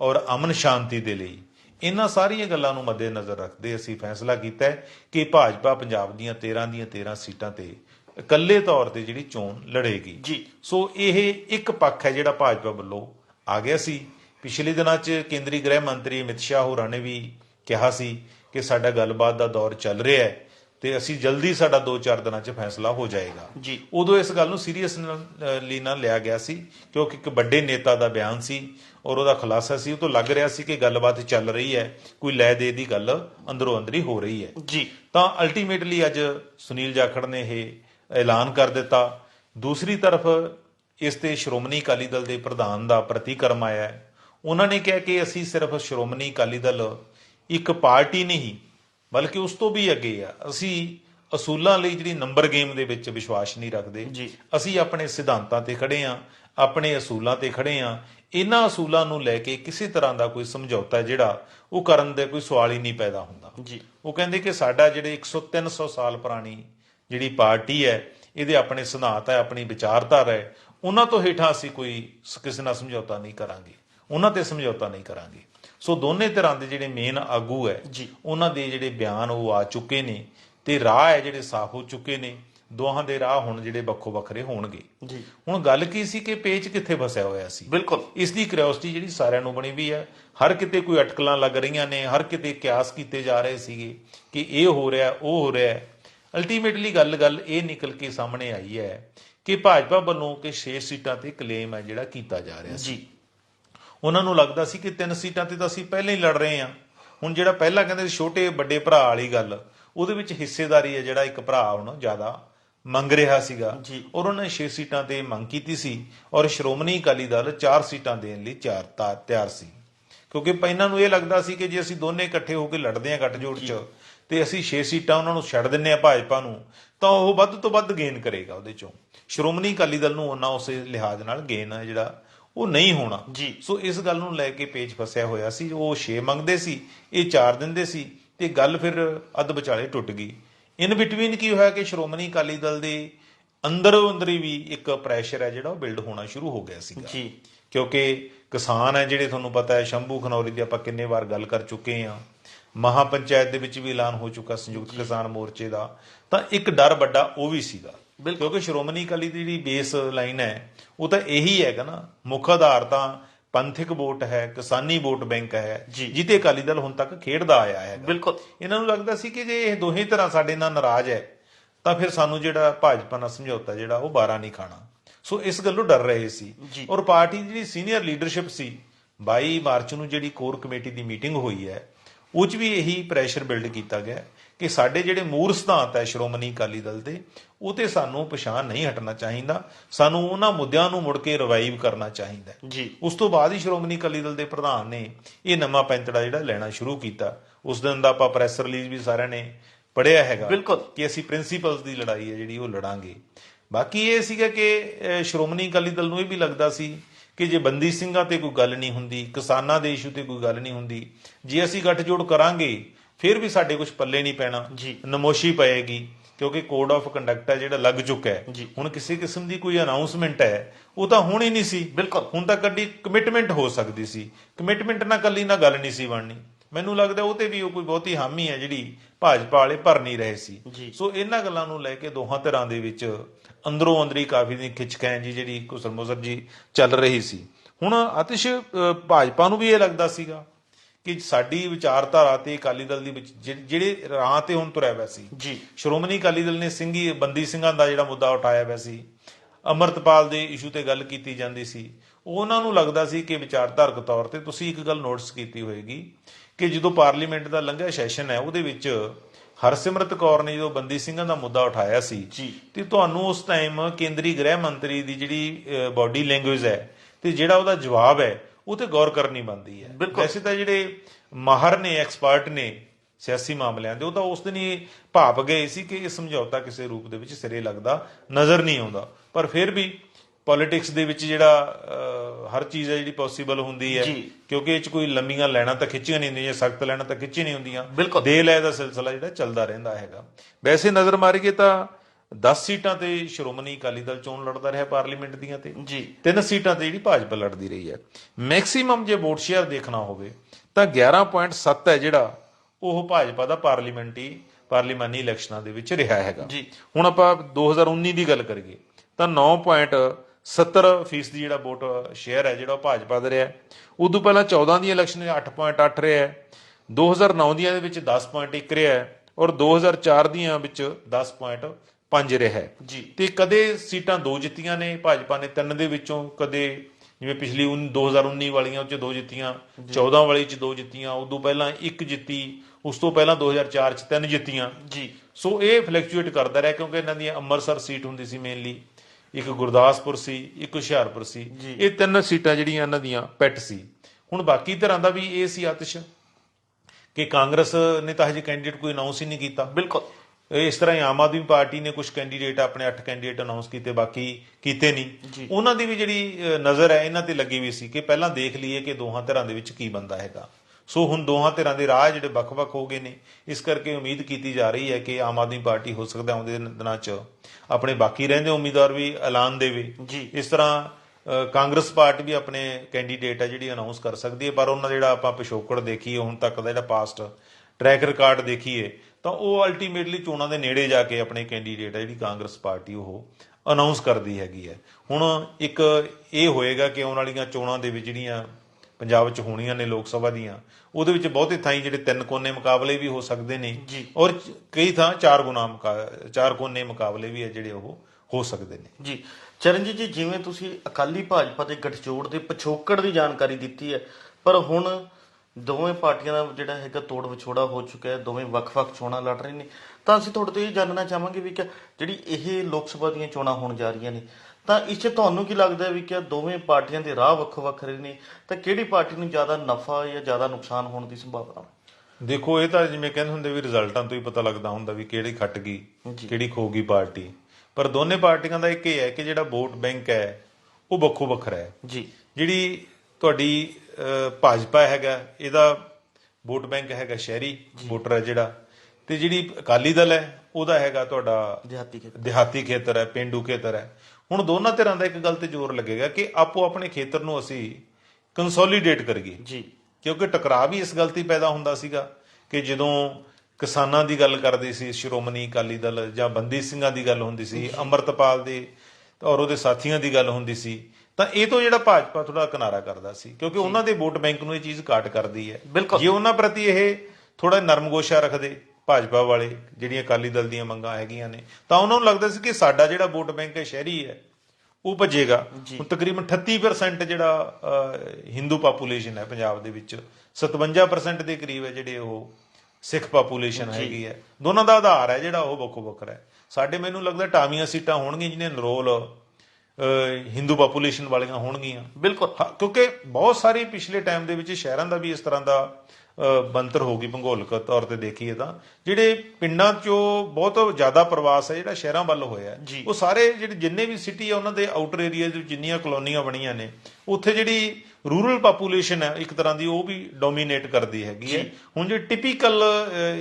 ਔਰ ਅਮਨ ਸ਼ਾਂਤੀ ਦੇ ਲਈ ਇਹਨਾਂ ਸਾਰੀਆਂ ਗੱਲਾਂ ਨੂੰ ਮੱਦੇਨਜ਼ਰ ਰੱਖਦੇ ਅਸੀਂ ਫੈਸਲਾ ਕੀਤਾ ਹੈ ਕਿ ਭਾਜਪਾ ਪੰਜਾਬ ਦੀਆਂ 13 ਦੀਆਂ 13 ਸੀਟਾਂ ਤੇ ਇਕੱਲੇ ਤੌਰ ਤੇ ਜਿਹੜੀ ਚੋਣ ਲੜੇਗੀ। ਜੀ। ਸੋ ਇਹ ਇੱਕ ਪੱਖ ਹੈ ਜਿਹੜਾ ਭਾਜਪਾ ਵੱਲੋਂ ਆ ਗਿਆ ਸੀ। ਪਿਛਲੇ ਦਿਨਾਂ 'ਚ ਕੇਂਦਰੀ ਗ੍ਰਹਿ ਮੰਤਰੀ ਅਮਿਤ ਸ਼ਾਹ ਹੋਰਾਂ ਨੇ ਵੀ ਕਿਹਾ ਸੀ ਕਿ ਸਾਡਾ ਗੱਲਬਾਤ ਦਾ ਦੌਰ ਚੱਲ ਰਿਹਾ ਹੈ ਤੇ ਅਸੀਂ ਜਲਦੀ ਸਾਡਾ 2-4 ਦਿਨਾਂ 'ਚ ਫੈਸਲਾ ਹੋ ਜਾਏਗਾ। ਜੀ। ਉਦੋਂ ਇਸ ਗੱਲ ਨੂੰ ਸੀਰੀਅਸਲੀ ਨਾਲ ਲਿਆ ਗਿਆ ਸੀ ਕਿਉਂਕਿ ਇੱਕ ਵੱਡੇ ਨੇਤਾ ਦਾ ਬਿਆਨ ਸੀ ਔਰ ਉਹਦਾ ਖੁਲਾਸਾ ਸੀ ਉਹ ਤੋਂ ਲੱਗ ਰਿਹਾ ਸੀ ਕਿ ਗੱਲਬਾਤ ਚੱਲ ਰਹੀ ਹੈ ਕੋਈ ਲੈ ਦੇ ਦੀ ਗੱਲ ਅੰਦਰੋਂ ਅੰਦਰੀ ਹੋ ਰਹੀ ਹੈ। ਜੀ। ਤਾਂ ਅਲਟੀਮੇਟਲੀ ਅੱਜ ਸੁਨੀਲ ਜਾਖੜ ਨੇ ਇਹ ਐਲਾਨ ਕਰ ਦਿੱਤਾ। ਦੂਸਰੀ ਤਰਫ ਇਸ ਤੇ ਸ਼੍ਰੋਮਣੀ ਅਕਾਲੀ ਦਲ ਦੇ ਪ੍ਰਧਾਨ ਦਾ ਪ੍ਰਤੀਕਰਮ ਆਇਆ ਹੈ। ਉਹਨਾਂ ਨੇ ਕਿਹਾ ਕਿ ਅਸੀਂ ਸਿਰਫ ਸ਼੍ਰੋਮਣੀ ਅਕਾਲੀ ਦਲ ਇੱਕ ਪਾਰਟੀ ਨਹੀਂ ਬਲਕਿ ਉਸ ਤੋਂ ਵੀ ਅੱਗੇ ਆ। ਅਸੀਂ ਅਸੂਲਾਂ ਲਈ ਜਿਹੜੀ ਨੰਬਰ ਗੇਮ ਦੇ ਵਿੱਚ ਵਿਸ਼ਵਾਸ ਨਹੀਂ ਰੱਖਦੇ। ਅਸੀਂ ਆਪਣੇ ਸਿਧਾਂਤਾਂ ਤੇ ਖੜੇ ਆ ਆਪਣੇ ਅਸੂਲਾਂ ਤੇ ਖੜੇ ਆ। ਇਹਨਾਂ ਅਸੂਲਾਂ ਨੂੰ ਲੈ ਕੇ ਕਿਸੇ ਤਰ੍ਹਾਂ ਦਾ ਕੋਈ ਸਮਝੌਤਾ ਜਿਹੜਾ ਉਹ ਕਰਨ ਦੇ ਕੋਈ ਸਵਾਲ ਹੀ ਨਹੀਂ ਪੈਦਾ ਹੁੰਦਾ। ਜੀ। ਉਹ ਕਹਿੰਦੇ ਕਿ ਸਾਡਾ ਜਿਹੜੇ 100 300 ਸਾਲ ਪੁਰਾਣੀ ਜਿਹੜੀ ਪਾਰਟੀ ਹੈ ਇਹਦੇ ਆਪਣੇ ਸਿਧਾਂਤ ਹੈ ਆਪਣੀ ਵਿਚਾਰਧਾਰਾ ਹੈ ਉਹਨਾਂ ਤੋਂ ਹੇਠਾਂ ਅਸੀਂ ਕੋਈ ਕਿਸੇ ਨਾਲ ਸਮਝੌਤਾ ਨਹੀਂ ਕਰਾਂਗੇ। ਉਹਨਾਂ ਤੇ ਸਮਝੌਤਾ ਨਹੀਂ ਕਰਾਂਗੇ। ਸੋ ਦੋਨੇ ਤਰ੍ਹਾਂ ਦੇ ਜਿਹੜੇ ਮੇਨ ਆਗੂ ਹੈ। ਉਹਨਾਂ ਦੇ ਜਿਹੜੇ ਬਿਆਨ ਉਹ ਆ ਚੁੱਕੇ ਨੇ ਤੇ ਰਾਹ ਹੈ ਜਿਹੜੇ ਸਾਫ਼ ਹੋ ਚੁੱਕੇ ਨੇ ਦੋਹਾਂ ਦੇ ਰਾਹ ਹੁਣ ਜਿਹੜੇ ਵੱਖੋ ਵੱਖਰੇ ਹੋਣਗੇ। ਜੀ। ਹੁਣ ਗੱਲ ਕੀ ਸੀ ਕਿ ਪੇਚ ਕਿੱਥੇ ਫਸਿਆ ਹੋਇਆ ਸੀ? ਬਿਲਕੁਲ। ਇਸ ਦੀ ਕਿਉਰਿਓਸਿਟੀ ਜਿਹੜੀ ਸਾਰਿਆਂ ਨੂੰ ਬਣੀ ਵੀ ਹੈ। ਹਰ ਕਿਤੇ ਕੋਈ ਅਟਕਲਾਂ ਲੱਗ ਰਹੀਆਂ ਨੇ ਹਰ ਕਿਤੇ ਕਿਆਸ ਕੀਤੇ ਜਾ ਰਹੇ ਸੀਗੇ ਕਿ ਇਹ ਹੋ ਰਿਹਾ ਉਹ ਹੋ ਰਿਹਾ ਅਲਟੀਮੇਟਲੀ ਗੱਲ ਗੱਲ ਇਹ ਨਿਕਲ ਕੇ ਸਾਹਮਣੇ ਆਈ ਹੈ ਕਿ ਭਾਜਪਾ ਵੱਲੋਂ ਕਿ 6 ਸੀਟਾਂ ਤੇ ਕਲੇਮ ਹੈ ਜਿਹੜਾ ਕੀਤਾ ਜਾ ਰਿਹਾ ਸੀ। ਜੀ। ਉਹਨਾਂ ਨੂੰ ਲੱਗਦਾ ਸੀ ਕਿ ਤਿੰਨ ਸੀਟਾਂ ਤੇ ਤਾਂ ਅਸੀਂ ਪਹਿਲਾਂ ਹੀ ਲੜ ਰਹੇ ਹਾਂ। ਹੁਣ ਜਿਹੜਾ ਪਹਿਲਾਂ ਕਹਿੰਦੇ ਸੀ ਛੋਟੇ ਵੱਡੇ ਭਰਾ ਵਾਲੀ ਗੱਲ ਉਹਦੇ ਵਿੱਚ ਹਿੱਸੇਦਾਰੀ ਹੈ ਜਿਹੜਾ ਇੱਕ ਭਰਾ ਹੁਣ ਜ਼ਿਆਦਾ ਮੰਗ ਰਿਹਾ ਸੀਗਾ। ਔਰ ਉਹਨਾਂ ਨੇ 6 ਸੀਟਾਂ ਤੇ ਮੰਗ ਕੀਤੀ ਸੀ ਔਰ ਸ਼੍ਰੋਮਣੀ ਅਕਾਲੀ ਦਲ 4 ਸੀਟਾਂ ਦੇਣ ਲਈ ਚਾਰ ਤਾ- ਤਿਆਰ ਸੀ। ਕਿਉਂਕਿ ਪਹਿਲਾਂ ਨੂੰ ਇਹ ਲੱਗਦਾ ਸੀ ਕਿ ਜੇ ਅਸੀਂ ਦੋਨੇ ਇਕੱਠੇ ਹੋ ਕੇ ਲੜਦੇ ਹਾਂ ਗੱਠਜੋੜ 'ਚ ਤੇ ਅਸੀਂ 6 ਸੀਟਾਂ ਉਹਨਾਂ ਨੂੰ ਛੱਡ ਦਿੰਨੇ ਆ ਭਾਜਪਾ ਨੂੰ ਤਾਂ ਉਹ ਵੱਧ ਤੋਂ ਵੱਧ ਗੇਨ ਕਰੇਗਾ ਉਹਦੇ ਚੋਂ। ਸ਼੍ਰੋਮਣੀ ਅਕਾਲੀ ਦਲ ਨੂੰ ਉਹਨਾਂ ਉਸੇ ਲਿਹਾਜ਼ ਨਾਲ ਗੇਨ ਹੈ ਜਿਹੜਾ ਉਹ ਨਹੀਂ ਹੋਣਾ। ਜੀ। ਸੋ ਇਸ ਗੱਲ ਨੂੰ ਲੈ ਕੇ ਪੇਜ ਫਸਿਆ ਹੋਇਆ ਸੀ। ਉਹ 6 ਮੰਗਦੇ ਸੀ ਇਹ 4 ਦਿੰਦੇ ਸੀ ਤੇ ਗੱਲ ਫਿਰ ਅੱਧ ਵਿਚਾਲੇ ਟੁੱਟ ਗਈ। ਇਨ ਬਿਟਵੀਨ ਕੀ ਹੋਇਆ ਕਿ ਸ਼੍ਰੋਮਣੀ ਅਕਾਲੀ ਦਲ ਦੇ ਅੰਦਰੋਂ ਅੰਦਰੀ ਵੀ ਇੱਕ ਪ੍ਰੈਸ਼ਰ ਹੈ ਜਿਹੜਾ ਉਹ ਬਿਲਡ ਹੋਣਾ ਸ਼ੁਰੂ ਹੋ ਗਿਆ ਸੀਗਾ। ਜੀ। ਕਿਉਂਕਿ ਕਿਸਾਨ ਹੈ ਜਿਹੜੇ ਤੁਹਾਨੂੰ ਪਤਾ ਹੈ ਸ਼ੰਭੂ ਖਨੌਰੀ ਦੀ ਆਪਾਂ ਕਿੰਨੇ ਵਾਰ ਗੱਲ ਕਰ ਚੁੱਕੇ ਹਾਂ। ਮਹਾ ਪੰਚਾਇਤ ਦੇ ਵਿੱਚ ਵੀ ਐਲਾਨ ਹੋ ਚੁੱਕਾ ਸੰਯੁਕਤ ਕਿਸਾਨ ਮੋਰਚੇ ਦਾ। ਤਾਂ ਇੱਕ ਡਰ ਵੱਡਾ ਉਹ ਵੀ ਸੀਗਾ ਬਿਲਕੁਲ। ਕਿਉਂਕਿ ਸ਼੍ਰੋਮਣੀ ਅਕਾਲੀ ਦੀ ਜਿਹੜੀ ਬੇਸ ਲਾਈਨ ਹੈ ਉਹ ਤਾਂ ਇਹੀ ਹੈਗਾ ਨਾ ਮੁੱਖ ਆਧਾਰ ਤਾਂ ਪੰਥਕ ਵੋਟ ਹੈ ਕਿਸਾਨੀ ਵੋਟ ਬੈਂਕ ਹੈ। ਜਿੱਤੇ ਅਕਾਲੀ ਦਲ ਹੁਣ ਤੱਕ ਖੇਡਦਾ ਆਇਆ ਹੈਗਾ ਬਿਲਕੁਲ ਇਹਨਾਂ ਨੂੰ ਲੱਗਦਾ ਸੀ ਕਿ ਜੇ ਇਹ ਦੋਹੇ ਤਰ੍ਹਾਂ ਸਾਡੇ ਨਾਲ ਨਾਰਾਜ਼ ਹੈ ਤਾਂ ਫਿਰ ਸਾਨੂੰ ਜਿਹੜਾ ਭਾਜਪਾ ਨਾਲ ਸਮਝੌਤਾ ਜਿਹੜਾ ਉਹ ਬਾਰਾ ਨਹੀਂ ਖਾਣਾ ਸੋ ਇਸ ਗੱਲੋਂ ਡਰ ਰਹੇ ਸੀ। ਔਰ ਪਾਰਟੀ ਦੀ ਜਿਹੜੀ ਸੀਨੀਅਰ ਲੀਡਰਸ਼ਿਪ ਸੀ 22 ਮਾਰਚ ਨੂੰ ਜਿਹੜੀ ਕੋਰ ਕਮੇਟੀ ਦੀ ਮੀਟਿੰਗ ਹੋਈ ਹੈ ਉਹ 'ਚ ਵੀ ਇਹੀ ਪ੍ਰੈਸ਼ਰ ਬਿਲਡ ਕੀਤਾ ਗਿਆ ਕਿ ਸਾਡੇ ਜਿਹੜੇ ਮੂਲ ਸਿਧਾਂਤ ਹੈ ਸ਼੍ਰੋਮਣੀ ਅਕਾਲੀ ਦਲ ਦੇ ਉਹ ਤੇ ਸਾਨੂੰ ਪਛਾਣ ਨਹੀਂ ਹਟਣਾ ਚਾਹੀਦਾ ਸਾਨੂੰ ਉਹਨਾਂ ਮੁੱਦਿਆਂ ਨੂੰ ਮੁੜ ਕੇ ਰਿਵਾਈਵ ਕਰਨਾ ਚਾਹੀਦਾ। ਜੀ ਉਸ ਤੋਂ ਬਾਅਦ ਹੀ ਸ਼੍ਰੋਮਣੀ ਅਕਾਲੀ ਦਲ ਦੇ ਪ੍ਰਧਾਨ ਨੇ ਇਹ ਨਵਾਂ ਪੈਂਤੜਾ ਜਿਹੜਾ ਲੈਣਾ ਸ਼ੁਰੂ ਕੀਤਾ ਉਸ ਦਿਨ ਦਾ ਆਪਾਂ ਪ੍ਰੈਸ ਰਿਲੀਜ਼ ਵੀ ਸਾਰਿਆਂ ਨੇ ਪੜਿਆ ਹੈਗਾ ਬਿਲਕੁਲ। ਕਿ ਅਸੀਂ ਪ੍ਰਿੰਸੀਪਲਸ ਦੀ ਲੜਾਈ ਹੈ ਜਿਹੜੀ ਉਹ ਲੜਾਂਗੇ ਬਾਕੀ ਇਹ ਸੀਗਾ ਕਿ ਸ਼੍ਰੋਮਣੀ ਅਕਾਲੀ ਦਲ ਨੂੰ ਇਹ ਵੀ ਲੱਗਦਾ ਸੀ ਕਿ ਜੇ ਬੰਦੀ ਸਿੰਘਾਂ ਤੇ ਕੋਈ ਗੱਲ ਨਹੀਂ ਹੁੰਦੀ ਕਿਸਾਨਾਂ ਦੇ ਇਸ਼ੂ ਤੇ ਕੋਈ ਗੱਲ ਨਹੀਂ ਹੁੰਦੀ ਜੇ ਅਸੀਂ ਗੱਠਜੋੜ ਕਰਾਂਗੇ ਫਿਰ ਵੀ ਸਾਡੇ ਕੁਝ ਪੱਲੇ ਨਹੀਂ ਪੈਣਾ। ਨਮੋਸ਼ੀ ਪਏਗੀ ਕਿਉਂਕਿ ਕੋਡ ਆਫ ਕੰਡਕਟ ਹੈ ਜਿਹੜਾ ਲੱਗ ਚੁੱਕਾ ਹੈ। ਹੁਣ ਕਿਸੇ ਕਿਸਮ ਦੀ ਕੋਈ ਅਨਾਉਂਸਮੈਂਟ ਹੈ ਉਹ ਤਾਂ ਹੁਣ ਹੀ ਨਹੀਂ ਸੀ। ਬਿਲਕੁਲ। ਹੁਣ ਤਾਂ ਕੱਡੀ ਕਮਿਟਮੈਂਟ ਹੋ ਸਕਦੀ ਸੀ। ਕਮਿਟਮੈਂਟ ਨਾਲ ਕੱਲੀ ਨਾਲ ਗੱਲ ਨਹੀਂ ਸੀ ਬਣਨੀ। ਮੈਨੂੰ ਲੱਗਦਾ ਉਹ ਤੇ ਵੀ ਉਹ ਕੋਈ ਬਹੁਤੀ ਹਾਮੀ ਹੈ ਜਿਹੜੀ ਭਾਜਪਾ ਵਾਲੇ ਭਰ ਨਹੀਂ ਰਹੇ ਸੀ। ਸੋ ਇਹਨਾਂ ਗੱਲਾਂ ਨੂੰ ਲੈ ਕੇ ਦੋਹਾਂ ਧਿਰਾਂ ਦੇ ਵਿੱਚ ਅੰਦਰੋਂ ਅੰਦਰੀ ਕਾਫੀ ਦੀ ਖਿੱਚਕੈਂ ਜੀ ਜਿਹੜੀ ਕੁਸਰ ਮੁਸਰ ਜੀ ਚੱਲ ਰਹੀ ਸੀ। ਹੁਣ ਆਤਿਸ਼ ਅ, ਭਾਜਪਾ ਨੂੰ ਵੀ ਇਹ ਲੱਗਦਾ ਸੀਗਾ। ਕਿ ਸਾਡੀ ਵਿਚਾਰਧਾਰਾ ਤੇ ਅਕਾਲੀ ਦਲ ਦੀ ਵਿੱਚ ਜਿਹੜੇ ਰਾਹ ਤੇ ਹੁਣ ਤੁਰਿਆ ਹੋਇਆ ਸੀ। ਜੀ। ਸ਼੍ਰੋਮਣੀ ਅਕਾਲੀ ਦਲ ਨੇ ਸਿੰਘੀ ਬੰਦੀ ਸਿੰਘਾਂ ਦਾ ਜਿਹੜਾ ਮੁੱਦਾ ਉਠਾਇਆ ਹੋਇਆ ਸੀ। ਅਮਰਤਪਾਲ ਦੇ ਇਸ਼ੂ ਤੇ ਗੱਲ ਕੀਤੀ ਜਾਂਦੀ ਸੀ। ਉਹਨਾਂ ਨੂੰ ਲੱਗਦਾ ਸੀ ਕਿ ਵਿਚਾਰਧਾਰਕ ਤੌਰ ਤੇ ਤੁਸੀਂ ਇੱਕ ਗੱਲ ਨੋਟਿਸ ਕੀਤੀ ਹੋਏਗੀ ਕਿ ਜਦੋਂ ਪਾਰਲੀਮੈਂਟ ਦਾ ਲੰਘਿਆ ਸੈਸ਼ਨ ਹੈ ਉਹਦੇ ਵਿੱਚ ਹਰਸਿਮਰਤ ਕੌਰ ਨੇ ਜਦੋਂ ਬੰਦੀ ਸਿੰਘਾਂ ਦਾ ਮੁੱਦਾ ਉਠਾਇਆ ਸੀ ਜੀ। ਤੇ ਤੁਹਾਨੂੰ ਉਸ ਟਾਈਮ ਕੇਂਦਰੀ ਗ੍ਰਹਿ ਮੰਤਰੀ ਦੀ ਜਿਹੜੀ ਬਾਡੀ ਲੈਂਗੁਏਜ ਹੈ ਤੇ ਜਿਹੜਾ ਉਹਦਾ ਜਵਾਬ ਹੈ ਉਹ ਤੇ ਗੌਰ ਕਰਨੀ ਬਣਦੀ ਹੈ। ਵੈਸੇ ਤਾਂ ਜਿਹੜੇ ਮਾਹਰ ਨੇ ਐਕਸਪਰਟ ਨੇ ਸਿਆਸੀ ਮਾਮਲਿਆਂ ਦੇ ਉਹ ਤਾਂ ਉਸ ਦਿਨ ਹੀ ਭਾਪ ਗਏ ਸੀ ਕਿ ਇਹ ਸਮਝੌਤਾ ਕਿਸੇ ਰੂਪ ਦੇ ਵਿੱਚ ਸਿਰੇ ਲੱਗਦਾ ਨਜ਼ਰ ਨਹੀਂ ਆਉਂਦਾ ਪਰ ਫਿਰ ਵੀ ਪੋਲਿਟਿਕਸ ਦੇ ਵਿੱਚ ਜਿਹੜਾ ਹਰ ਚੀਜ਼ ਹੈ ਜਿਹੜੀ ਪੋਸੀਬਲ ਹੁੰਦੀ ਹੈ। ਕਿਉਂਕਿ ਇਹ ਚ ਕੋਈ ਲੰਮੀਆਂ ਲੈਣਾ ਤਾਂ ਖਿੱਚੀਆਂ ਨਹੀਂ ਹੁੰਦੀਆਂ ਸਖਤ ਲੈਣਾ ਤਾਂ ਖਿੱਚੀ ਨਹੀਂ ਹੁੰਦੀਆਂ। ਦੇ ਲੈ ਦਾ ਸਿਲਸਿਲਾ ਜਿਹੜਾ ਚੱਲਦਾ ਰਹਿੰਦਾ ਹੈਗਾ ਵੈਸੇ ਨਜ਼ਰ ਮਾਰੀਏ ਤਾਂ 10 ਸੀਟਾਂ ਤੇ ਸ਼੍ਰੋਮਣੀ ਅਕਾਲੀ ਦਲ ਚੋਣ ਲੜਦਾ ਰਿਹਾ ਪਾਰਲੀਮੈਂਟ ਦੀਆਂ ਤੇ। ਜੀ। ਤਿੰਨ ਸੀਟਾਂ ਤੇ ਜਿਹੜੀ ਭਾਜਪਾ ਲੜਦੀ ਰਹੀ ਹੈ। ਮੈਕਸਿਮਮ ਜੇ ਵੋਟ ਸ਼ੇਅਰ ਦੇਖਣਾ ਹੋਵੇ ਤਾਂ 11.7 ਹੈ ਜਿਹੜਾ ਉਹ ਭਾਜਪਾ ਦਾ ਪਾਰਲੀਮੈਂਟੀ ਪਾਰਲੀਮਾਨੀ ਇਲੈਕਸ਼ਨਾਂ ਦੇ ਵਿੱਚ ਰਿਹਾ ਹੈਗਾ। ਜੀ। ਹੁਣ ਆਪਾਂ 2019 ਦੀ ਗੱਲ ਕਰੀਏ ਤਾਂ 9.70 ਫੀਸਦੀ ਜਿਹੜਾ ਵੋਟ ਸ਼ੇਅਰ ਹੈ ਜਿਹੜਾ ਉਹ ਭਾਜਪਾ ਦਾ ਰਿਹਾ ਉਦੋਂ ਪਹਿਲਾਂ 14 ਦੀਆਂ ਇਲੈਕਸ਼ਨ 8.8 ਰਿਹਾ ਹੈ। 2009 ਦੀਆਂ ਦੇ ਵਿੱਚ 10.1 ਰਿਹਾ ਹੈ। ਔਰ 2004 ਦੀਆਂ ਵਿੱਚ 10.5 ਰਿਹਾ ਜੀ। ਤੇ ਕਦੇ ਸੀਟਾਂ ਦੋ ਜਿੱਤੀਆਂ ਨੇ ਭਾਜਪਾ ਨੇ ਤਿੰਨ ਦੇ ਵਿੱਚੋਂ ਕਦੇ ਜਿਵੇਂ ਪਿਛਲੀ ਉਨ- 2019 ਵਾਲੀਆਂ ਉਹ ਚ ਦੋ ਜਿੱਤੀਆਂ 14 ਵਾਲੀ ਚ ਦੋ ਜਿੱਤੀਆਂ ਉਦੋਂ ਪਹਿਲਾਂ ਇੱਕ ਜਿੱਤੀ ਉਸ ਤੋਂ ਪਹਿਲਾਂ 2004 ਚ ਤਿੰਨ ਜਿੱਤੀਆਂ। ਜੀ। ਸੋ ਇਹ ਫਲਕਚੁਏਟ ਕਰਦਾ ਰਿਹਾ ਕਿਉਂਕਿ ਇਹਨਾਂ ਦੀ ਅੰਮ੍ਰਿਤਸਰ ਸੀਟ ਹੁੰਦੀ ਸੀ ਮੇਨਲੀ ਇੱਕ ਗੁਰਦਾਸਪੁਰ ਸੀ ਇੱਕ ਹੁਸ਼ਿਆਰਪੁਰ ਸੀ। ਇਹ ਤਿੰਨ ਸੀਟਾਂ ਜਿਹੜੀਆਂ ਇਹਨਾਂ ਦੀਆਂ ਪੈਟ ਸੀ। ਹੁਣ ਬਾਕੀ ਤਰ੍ਹਾਂ ਦਾ ਵੀ ਇਹ ਸੀ ਆਤਿਸ਼ ਕਿ ਕਾਂਗਰਸ ਨੇ ਤਾਂ ਹਜੇ ਕੈਂਡੀਡੇਟ ਕੋਈ ਅਨਾਉਂਸ ਹੀ ਨਹੀਂ ਕੀਤਾ। ਬਿਲਕੁਲ। ਇਸ ਤਰ੍ਹਾਂ ਹੀ ਆਮ ਆਦਮੀ ਪਾਰਟੀ ਨੇ ਕੁਝ ਕੈਂਡੀਡੇਟ ਆਪਣੇ 8 ਕੈਂਡੀਡੇਟ ਅਨਾਉਂਸ ਕੀਤੇ ਬਾਕੀ ਕੀਤੇ। ਨਹੀਂ ਉਹਨਾਂ ਦੀ ਵੀ ਜਿਹੜੀ ਨਜ਼ਰ ਹੈ ਇਹਨਾਂ ਤੇ ਲੱਗੀ ਵੀ ਸੀ ਕਿ ਪਹਿਲਾਂ ਦੇਖ ਲਈਏ ਕਿ ਦੋਹਾਂ ਧਿਰਾਂ ਦੇ ਵਿੱਚ ਕੀ ਬੰਦਾ ਹੈਗਾ ਸੋ ਹੁਣ ਦੋਹਾਂ ਧਿਰਾਂ ਦੇ ਰਾਹ ਜਿਹੜੇ ਵੱਖ-ਵੱਖ ਹੋ ਗਏ ਨੇ ਇਸ ਕਰਕੇ ਉਮੀਦ ਕੀਤੀ ਜਾ ਰਹੀ ਹੈ ਕਿ ਆਮ ਆਦਮੀ ਪਾਰਟੀ ਹੋ ਸਕਦਾ ਆਉਂਦੇ ਦਿਨਾਂ 'ਚ ਆਪਣੇ ਬਾਕੀ ਰਹਿੰਦੇ ਉਮੀਦਵਾਰ ਵੀ ਐਲਾਨ ਦੇਵੇ। ਇਸ ਤਰ੍ਹਾਂ ਕਾਂਗਰਸ ਪਾਰਟੀ ਵੀ ਆਪਣੇ ਕੈਂਡੀਡੇਟ ਹੈ ਜਿਹੜੀ ਅਨਾਉਂਸ ਕਰ ਸਕਦੀ ਹੈ ਪਰ ਉਹਨਾਂ ਦਾ ਜਿਹੜਾ ਆਪਾਂ ਪਿਛੋਕੜ ਦੇਖੀਏ ਹੁਣ ਤੱਕ ਦਾ ਜਿਹੜਾ ਪਾਸਟ ਟਰੈਕ ਰਿਕਾਰਡ ਦੇਖੀਏ ਤਾਂ ਉਹ ਅਲਟੀਮੇਟਲੀ ਚੋਣਾਂ ਦੇ ਨੇੜੇ ਜਾ ਕੇ ਆਪਣੇ ਕੈਂਡੀਡੇਟ ਹੈ ਜਿਹੜੀ ਕਾਂਗਰਸ ਪਾਰਟੀ ਉਹ ਅਨਾਉਂਸ ਕਰਦੀ ਹੈਗੀ ਹੈ। ਹੁਣ ਇੱਕ ਇਹ ਹੋਏਗਾ ਕਿ ਆਉਣ ਵਾਲੀਆਂ ਚੋਣਾਂ ਦੇ ਵਿੱਚ ਜਿਹੜੀਆਂ ਪੰਜਾਬ ਵਿੱਚ ਹੋਣੀਆਂ ਨੇ ਲੋਕ ਸਭਾ ਦੀਆਂ ਉਹਦੇ ਵਿੱਚ ਬਹੁਤੇ ਥਾਈਂ ਜਿਹੜੇ ਤਿੰਨ ਕੋਨੇ ਮੁਕਾਬਲੇ ਵੀ ਹੋ ਸਕਦੇ ਨੇ। ਔਰ ਚ- ਕਈ ਥਾਂ ਚਾਰ ਗੁਣਾ ਮੁਕਾ- ਚਾਰ ਕੋਨੇ ਮੁਕਾਬਲੇ ਵੀ ਹੈ ਜਿਹੜੇ ਉਹ ਹੋ ਸਕਦੇ ਨੇ। ਜੀ। ਚਰਨਜੀਤ ਜੀ ਜਿਵੇਂ ਤੁਸੀਂ ਅਕਾਲੀ ਭਾਜਪਾ ਦੇ ਗੱਠਜੋੜ ਦੇ ਪਿਛੋਕੜ ਦੀ ਜਾਣਕਾਰੀ ਦਿੱਤੀ ਹੈ ਪਰ ਹੁਣ ਦੋਵੇਂ ਪਾਰਟੀਆਂ ਦਾ ਜਿਹੜਾ ਹੈਗਾ ਤੋੜ ਵਿਛੋੜਾ ਹੋ ਚੁੱਕਾ ਹੈ ਦੋਵੇਂ ਵੱਖ-ਵੱਖ ਚੋਣਾਂ ਲੜ ਰਹੇ ਨੇ। ਤਾਂ ਅਸੀਂ ਤੁਹਾਡੇ ਤੋਂ ਇਹ ਜਾਣਨਾ ਚਾਹਾਂਗੇ ਵੀ ਕਿ ਜਿਹੜੀ ਇਹ ਲੋਕ ਸਭਾ ਦੀਆਂ ਚੋਣਾਂ ਹੋਣ ਜਾ ਰਹੀਆਂ ਨੇ ਤਾਂ ਇਸ 'ਚ ਤੁਹਾਨੂੰ ਕੀ ਲੱਗਦਾ ਹੈ ਵੀ ਕਿ ਦੋਵੇਂ ਪਾਰਟੀਆਂ ਦੇ ਰਾਹ ਵੱਖ-ਵੱਖ ਰਹੇ ਨੇ ਤਾਂ ਕਿਹੜੀ ਪਾਰਟੀ ਨੂੰ ਜ਼ਿਆਦਾ ਨਫਾ ਜਾਂ ਜ਼ਿਆਦਾ ਨੁਕਸਾਨ ਹੋਣ ਦੀ ਸੰਭਾਵਨਾ ਦੇਖੋ ਇਹ ਤਾਂ ਜਿਵੇਂ ਕਹਿੰਦੇ ਹੁੰਦੇ ਵੀ ਰਿਜ਼ਲਟਾਂ ਤੋਂ ਹੀ ਪਤਾ ਲੱਗਦਾ ਹੁੰਦਾ ਵੀ ਕਿਹੜੀ ਖੱਟ ਗਈ। ਕਿਹੜੀ ਖੋ ਗਈ ਪਾਰਟੀ। ਪਰ ਦੋਨੇ ਪਾਰਟੀਆਂ ਦਾ ਇੱਕ ਇਹ ਹੈ ਕਿ ਜਿਹੜਾ ਵੋਟ ਬੈਂਕ ਹੈ ਉਹ ਵੱਖੋ ਵੱਖਰਾ ਹੈ। ਜੀ। ਜਿਹੜੀ ਤੁਹਾਡੀ ਭਾਜਪਾ ਹੈਗਾ ਇਹਦਾ ਵੋਟ ਬੈਂਕ ਹੈਗਾ ਸ਼ਹਿਰੀ ਵੋਟਰ ਹੈ ਜਿਹੜਾ। ਤੇ ਜਿਹੜੀ ਅਕਾਲੀ ਦਲ ਹੈ ਉਹਦਾ ਹੈਗਾ ਤੁਹਾਡਾ ਦਿਹਾਤੀ ਖੇਤਰ। ਦਿਹਾਤੀ ਖੇਤਰ ਹੈ ਪਿੰਡੂ ਖੇਤਰ ਹੈ। ਹੁਣ ਦੋਨਾਂ ਧਿਰਾਂ ਦਾ ਇੱਕ ਗੱਲ ਤੇ ਜ਼ੋਰ ਲੱਗੇਗਾ ਕਿ ਆਪੋ ਆਪਣੇ ਖੇਤਰ ਨੂੰ ਅਸੀਂ ਕੰਸੋਲੀਡੇਟ ਕਰੀਏ ਜੀ। ਕਿਉਂਕਿ ਟਕਰਾਅ ਵੀ ਇਸ ਗੱਲ ਤੇ ਪੈਦਾ ਹੁੰਦਾ ਸੀਗਾ ਕਿ ਜਦੋਂ ਕਿਸਾਨਾਂ ਦੀ ਗੱਲ ਕਰਦੇ ਸੀ ਸ਼੍ਰੋਮਣੀ ਅਕਾਲੀ ਦਲ ਜਾਂ ਬੰਦੀ ਸਿੰਘਾਂ ਦੀ ਗੱਲ ਹੁੰਦੀ ਸੀ ਅੰਮ੍ਰਿਤਪਾਲ ਦੇ ਔਰ ਉਹਦੇ ਸਾਥੀਆਂ ਦੀ ਗੱਲ ਹੁੰਦੀ ਸੀ ਤਾਂ ਇਹ ਤੋਂ ਜਿਹੜਾ ਭਾਜਪਾ ਥੋੜਾ ਕਿਨਾਰਾ ਕਰਦਾ ਸੀ ਕਿਉਂਕਿ ਉਹਨਾਂ ਦੇ ਵੋਟ ਬੈਂਕ ਨੂੰ ਇਹ ਚੀਜ਼ ਘਾਟ ਕਰਦੀ ਹੈ। ਜੇ ਉਹਨਾਂ ਪ੍ਰਤੀ ਇਹ ਥੋੜਾ ਨਰਮਗੋਸ਼ਾ ਰੱਖਦੇ ਭਾਜਪਾ ਵਾਲੇ ਜਿਹੜੀਆਂ ਅਕਾਲੀ ਦਲ ਦੀਆਂ ਮੰਗਾਂ ਹੈਗੀਆਂ ਨੇ ਤਾਂ ਉਹਨਾਂ ਨੂੰ ਲੱਗਦਾ ਸੀ ਕਿ ਸਾਡਾ ਜਿਹੜਾ ਵੋਟ ਬੈਂਕ ਹੈ ਸ਼ਹਿਰੀ ਹੈ ਉਹ ਭੱਜੇਗਾ। ਹੁਣ ਤਕਰੀਬਨ 38% ਜਿਹੜਾ ਹਿੰਦੂ ਪਾਪੂਲੇਸ਼ਨ ਹੈ ਪੰਜਾਬ ਦੇ ਵਿੱਚ 57% ਦੇ ਕਰੀਬ ਹੈ ਜਿਹੜੇ ਉਹ ਸਿੱਖ ਪਾਪੂਲੇਸ਼ਨ ਹੈਗੀ ਹੈ। ਦੋਨਾਂ ਦਾ ਆਧਾਰ ਹੈ ਜਿਹੜਾ ਉਹ ਵੱਖੋ ਵੱਖਰਾ ਹੈ। ਸਾਡੇ ਮੈਨੂੰ ਲੱਗਦਾ ਟਾਮੀਆਂ ਸੀਟਾਂ ਹੋਣਗੀਆਂ ਜਿਹਨੇ ਨਰੋਲ ਹਿੰਦੂ ਪਾਪੂਲੇਸ਼ਨ ਵਾਲੀਆਂ ਹੋਣਗੀਆਂ। ਬਿਲਕੁਲ। ਕਿਉਂਕਿ ਬਹੁਤ ਸਾਰੇ ਪਿਛਲੇ ਟਾਈਮ ਦੇ ਵਿੱਚ ਸ਼ਹਿਰਾਂ ਦਾ ਵੀ ਇਸ ਤਰ੍ਹਾਂ ਦਾ ਬੰਤਰ ਹੋ ਗਈ ਭੂਗੋਲਿਕ ਤੌਰ ਤੇ ਦੇਖੀਏ ਤਾਂ। ਜਿਹੜੇ ਪਿੰਡਾਂ 'ਚੋਂ ਬਹੁਤ ਜ਼ਿਆਦਾ ਪ੍ਰਵਾਸ ਹੈ ਜਿਹੜਾ ਸ਼ਹਿਰਾਂ ਵੱਲ ਹੋਇਆ। ਉਹ ਸਾਰੇ ਜਿਹੜੇ ਜਿੰਨੇ ਵੀ ਸਿਟੀ ਆ ਉਹਨਾਂ ਦੇ ਆਊਟਰ ਏਰੀਆ ਦੇ ਵਿੱਚ ਜਿੰਨੀਆਂ ਕਲੋਨੀਆਂ ਬਣੀਆਂ ਨੇ ਉੱਥੇ ਜਿਹੜੀ ਰੂਰਲ ਪਾਪੂਲੇਸ਼ਨ ਹੈ ਇੱਕ ਤਰ੍ਹਾਂ ਦੀ ਉਹ ਵੀ ਡੋਮੀਨੇਟ ਕਰਦੀ ਹੈਗੀ ਹੈ। ਹੁਣ ਜੇ ਟਿਪੀਕਲ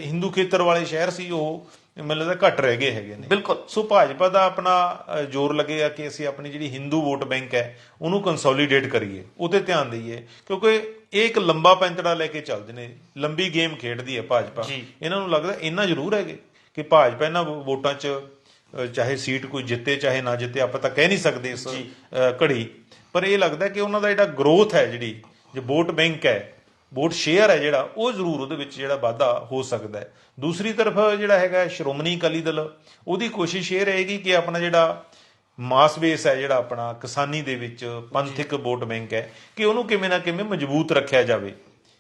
ਹਿੰਦੂ ਖੇਤਰ ਵਾਲੇ ਸ਼ਹਿਰ ਸੀ ਉਹ ਮੈਨੂੰ ਲੱਗਦਾ ਘੱਟ ਰਹਿ ਗਏ ਹੈਗੇ ਨੇ। ਬਿਲਕੁਲ। ਸੋ ਭਾਜਪਾ ਦਾ ਆਪਣਾ ਜ਼ੋਰ ਲੱਗੇਗਾ ਕਿ ਅਸੀਂ ਆਪਣੀ ਜਿਹੜੀ ਹਿੰਦੂ ਵੋਟ ਬੈਂਕ ਹੈ ਉਹਨੂੰ ਕੰਸੋਲੀਡੇਟ ਕਰੀਏ ਉਹਤੇ ਧਿਆਨ ਦਈਏ। ਕਿਉਂਕਿ ਇਹ ਇੱਕ ਲੰਬਾ ਪੈਂਤੜਾ ਲੈ ਕੇ ਚੱਲਦੇ ਨੇ ਲੰਬੀ ਗੇਮ ਖੇਡਦੀ ਹੈ ਭਾਜਪਾ। ਇਹਨਾਂ ਨੂੰ ਲੱਗਦਾ ਇੰਨਾ ਜ਼ਰੂਰ ਹੈਗੇ ਕਿ ਭਾਜਪਾ ਇਹਨਾਂ ਵੋਟਾਂ 'ਚ ਚਾਹੇ ਸੀਟ ਕੋਈ ਜਿੱਤੇ ਚਾਹੇ ਨਾ ਜਿੱਤੇ ਆਪਾਂ ਤਾਂ ਕਹਿ ਨਹੀਂ ਸਕਦੇ ਇਸ ਘੜੀ। ਪਰ ਇਹ ਲੱਗਦਾ ਕਿ ਉਹਨਾਂ ਦਾ ਜਿਹੜਾ ਗਰੋਥ ਹੈ ਜਿਹੜੀ ਜੇ ਵੋਟ ਬੈਂਕ ਹੈ ਵੋਟ ਸ਼ੇਅਰ ਹੈ ਜਿਹੜਾ ਉਹ ਜ਼ਰੂਰ ਉਹਦੇ ਵਿੱਚ ਜਿਹੜਾ ਵਾਧਾ ਹੋ ਸਕਦਾ ਹੈ। ਦੂਸਰੀ ਤਰਫ ਜਿਹੜਾ ਹੈਗਾ ਸ਼੍ਰੋਮਣੀ ਅਕਾਲੀ ਦਲ ਉਹਦੀ ਕੋਸ਼ਿਸ਼ ਇਹ ਰਹੇਗੀ ਕਿ ਆਪਣਾ ਜਿਹੜਾ ਮਾਸ ਬੇਸ ਹੈ ਜਿਹੜਾ ਆਪਣਾ ਕਿਸਾਨੀ ਦੇ ਵਿੱਚ ਪੰਥਿਕ ਵੋਟ ਬੈਂਕ ਹੈ ਕਿ ਉਹਨੂੰ ਕਿਵੇਂ ਨਾ ਕਿਵੇਂ ਮਜ਼ਬੂਤ ਰੱਖਿਆ ਜਾਵੇ